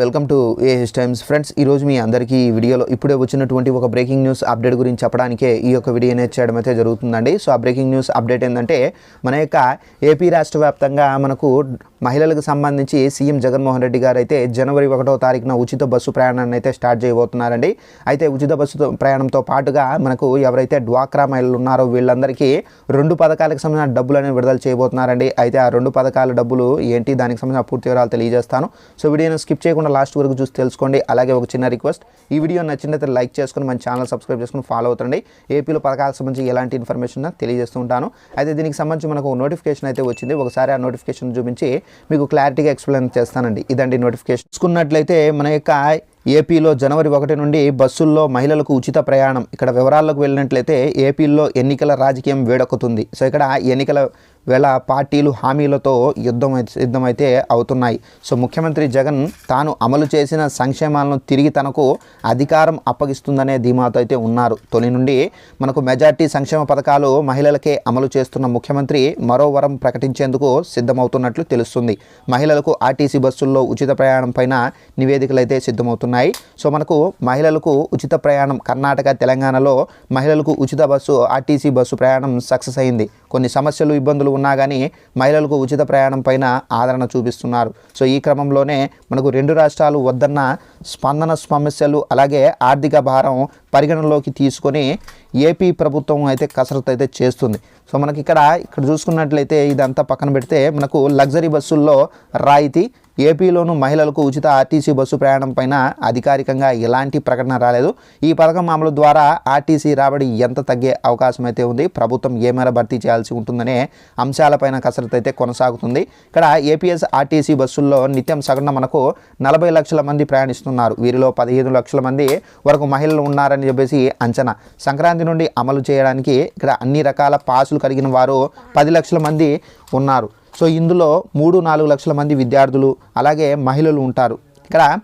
Welcome to AH Times friends ఈరోజు మీ అందరికీ ఈ వీడియోలో ఇప్పుడే వచ్చినటువంటి ఒక బ్రేకింగ్ న్యూస్ అప్డేట్ గురించి చెప్పడానికే ఈ యొక్క వీడియో అనేది చేయడం అయితే జరుగుతుందండి. సో ఆ బ్రేకింగ్ న్యూస్ అప్డేట్ ఏంటంటే మన యొక్క ఏపీ రాష్ట్ర వ్యాప్తంగా మనకు మహిళలకు సంబంధించి సీఎం జగన్మోహన్ రెడ్డి గారు అయితే జనవరి ఒకటో తారీఖున ఉచిత బస్సు ప్రయాణాన్ని అయితే స్టార్ట్ చేయబోతున్నారండి. అయితే ఉచిత బస్సు ప్రయాణంతో పాటుగా మనకు ఎవరైతే డ్వాక్రా మహిళలు ఉన్నారో వీళ్ళందరికీ రెండు పథకాలకు సంబంధించిన డబ్బులు అనేవి విడుదల చేయబోతున్నారండి. అయితే ఆ రెండు పథకాల డబ్బులు ఏంటి? దానికి సంబంధించిన పూర్తి వివరాలు తెలియజేస్తాను. సో వీడియోను స్కిప్ చేయకుండా లాస్ట్ వరకు చూసి తెలుసుకోండి. అలాగే ఒక చిన్న రిక్వెస్ట్ ఈ వీడియో నచ్చినట్లయితే లైక్ చేసుకుని మన ఛానల్ సబ్స్క్రైబ్ చేసుకుని ఫాలో అవుతండి ఏపీలో పథకాలకు సంబంధించి ఎలాంటి ఇన్ఫర్మేషన్ తెలియజేస్తూ ఉంటాను. అయితే దీనికి సంబంధించి మనకు నోటిఫికేషన్ అయితే వచ్చింది. ఒకసారి ఆ నోటిఫికేషన్ చూపించి మీకు క్లారిటీగా ఎక్స్ప్లెయిన్ చేస్తానండి. ఇదండి నోటిఫికేషన్ చూసుకున్నట్లయితే మన యొక్క ఏపీలో జనవరి ఒకటి నుండి బస్సుల్లో మహిళలకు ఉచిత ప్రయాణం. ఇక్కడ వివరాల్లోకి వెళ్ళినట్లయితే ఏపీలో ఎన్నికల రాజకీయం వేడొక్కుతుంది. సో ఇక్కడ ఎన్నికల వేళ పార్టీలు హామీలతో యుద్ధం యుద్ధమైతే సిద్ధమైతే అవుతున్నాయి. సో ముఖ్యమంత్రి జగన్ తాను అమలు చేసిన సంక్షేమాలను తిరిగి తనకు అధికారం అప్పగిస్తుందనే ధీమాతో అయితే ఉన్నారు. తొలి నుండి మనకు మెజార్టీ సంక్షేమ పథకాలు మహిళలకే అమలు చేస్తున్న ముఖ్యమంత్రి మరో వరం ప్రకటించేందుకు సిద్ధమవుతున్నట్లు తెలుస్తుంది. మహిళలకు ఆర్టీసీ బస్సుల్లో ఉచిత ప్రయాణం పైన నివేదికలు అయితే సిద్ధమవుతున్నాయి. సో మనకు మహిళలకు ఉచిత ప్రయాణం కర్ణాటక తెలంగాణలో మహిళలకు ఉచిత బస్సు ఆర్టీసీ బస్సు ప్రయాణం సక్సెస్ అయింది. కొన్ని సమస్యలు ఇబ్బందులు ఉన్నా కానీ మహిళలకు ఉచిత ప్రయాణం పైన ఆదరణ చూపిస్తున్నారు. సో ఈ క్రమంలోనే మనకు రెండు రాష్ట్రాలు వద్దన్న స్పందన సమస్యలు అలాగే ఆర్థిక భారం పరిగణనలోకి తీసుకొని ఏపీ ప్రభుత్వం అయితే కసరత్తు అయితే చేస్తుంది. సో మనకి ఇక్కడ ఇక్కడ చూసుకున్నట్లయితే ఇదంతా పక్కన పెడితే మనకు లగ్జరీ బస్సుల్లో రాయితీ ఏపీలోను మహిళలకు ఉచిత ఆర్టీసీ బస్సు ప్రయాణం పైన అధికారికంగా ఎలాంటి ప్రకటన రాలేదు. ఈ పథకం అమలు ద్వారా ఆర్టీసీ రాబడి ఎంత తగ్గే అవకాశం అయితే ఉంది? ప్రభుత్వం ఏ మేర భర్తీ చేయాల్సి ఉంటుందనే అంశాలపైన కసరత్తు అయితే కొనసాగుతుంది. ఇక్కడ ఏపీఎస్ ఆర్టీసీ బస్సుల్లో నిత్యం సగటున మనకు నలభై లక్షల మంది ప్రయాణిస్తున్నారు. వీరిలో పదిహేను లక్షల మంది వరకు మహిళలు ఉన్నారని చెప్పేసి అంచనా. సంక్రాంతి నుండి అమలు చేయడానికి ఇక్కడ అన్ని రకాల పాసులు కలిగిన వారు పది లక్షల మంది ఉన్నారు. సో ఇందులో మూడు నాలుగు లక్షల మంది విద్యార్థులు అలాగే మహిళలు ఉంటారు. ఇక్కడ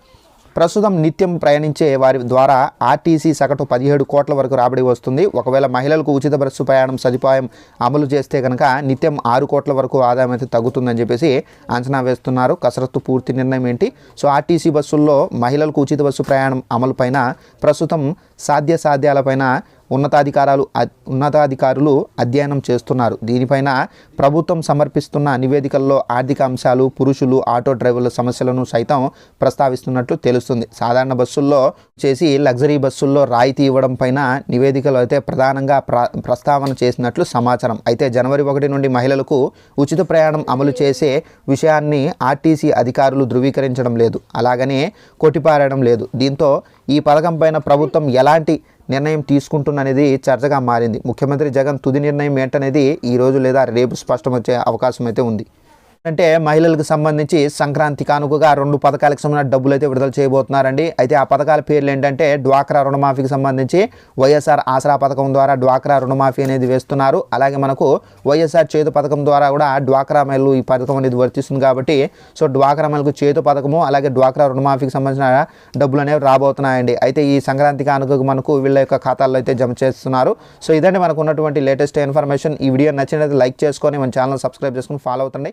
ప్రస్తుతం నిత్యం ప్రయాణించే వారి ద్వారా ఆర్టీసీ సగటు పదిహేడు కోట్ల వరకు రాబడి వస్తుంది. ఒకవేళ మహిళలకు ఉచిత బస్సు ప్రయాణం సదుపాయం అమలు చేస్తే కనుక నిత్యం ఆరు కోట్ల వరకు ఆదాయం అయితే తగ్గుతుందని చెప్పేసి అంచనా వేస్తున్నారు. కసరత్తు పూర్తి నిర్ణయం ఏంటి? సో ఆర్టీసీ బస్సుల్లో మహిళలకు ఉచిత బస్సు ప్రయాణం అమలు పైన ప్రస్తుతం సాధ్య సాధ్యాలపైన ఉన్నతాధికారాలు ఉన్నతాధికారులు అధ్యయనం చేస్తున్నారు. దీనిపైన ప్రభుత్వం సమర్పిస్తున్న నివేదికల్లో ఆర్థిక అంశాలు పురుషులు ఆటో డ్రైవర్ల సమస్యలను సైతం ప్రస్తావిస్తున్నట్లు తెలుస్తుంది. సాధారణ బస్సుల్లో చేసి లగ్జరీ బస్సుల్లో రాయితీ ఇవ్వడం పైన నివేదికలు అయితే ప్రధానంగా ప్రస్తావన చేసినట్లు సమాచారం. అయితే జనవరి ఒకటి నుండి మహిళలకు ఉచిత ప్రయాణం అమలు చేసే విషయాన్ని ఆర్టీసీ అధికారులు ధృవీకరించడం లేదు. అలాగనే కొట్టిపారడం లేదు. దీంతో ఈ పథకం పైన ప్రభుత్వం ఎలాంటి నిర్ణయం తీసుకుంటుందనేది చర్చగా మారింది. ముఖ్యమంత్రి జగన్ తుది నిర్ణయం ఏంటనేది ఈ రోజు లేదా రేపు స్పష్టం వచ్చే అవకాశం అయితే ఉంది. అంటే మహిళలకు సంబంధించి సంక్రాంతి కానుకగా రెండు పథకాలకు సంబంధించిన డబ్బులు అయితే విడుదల చేయబోతున్నారండి. అయితే ఆ పథకాల పేర్లు ఏంటంటే డ్వాక్రా రుణమాఫీకి సంబంధించి వైఎస్ఆర్ ఆసరా పథకం ద్వారా డ్వాక్రా రుణమాఫీ అనేది వేస్తున్నారు. అలాగే మనకు వైఎస్ఆర్ చేతు పథకం ద్వారా కూడా డ్వాక్రా మహిళలు ఈ పథకం అనేది వర్తిస్తుంది కాబట్టి సో డ్వాక్రా మహిళకు చేతు పథకము అలాగే డ్వాక్రా రుణమాఫీకి సంబంధించిన డబ్బులు అనేవి రాబోతున్నాయండి. అయితే ఈ సంక్రాంతి కానుకకు మనకు వీళ్ళ యొక్క ఖాతాల్లో అయితే జమ చేస్తున్నారు. సో ఇదండి మనకు ఉన్నటువంటి లేటెస్ట్ ఇన్ఫర్మేషన్. ఈ వీడియో నచ్చినట్లయితే లైక్ చేసుకొని మన ఛానల్ సబ్స్క్రైబ్ చేసుకొని ఫాలో అవుతండి.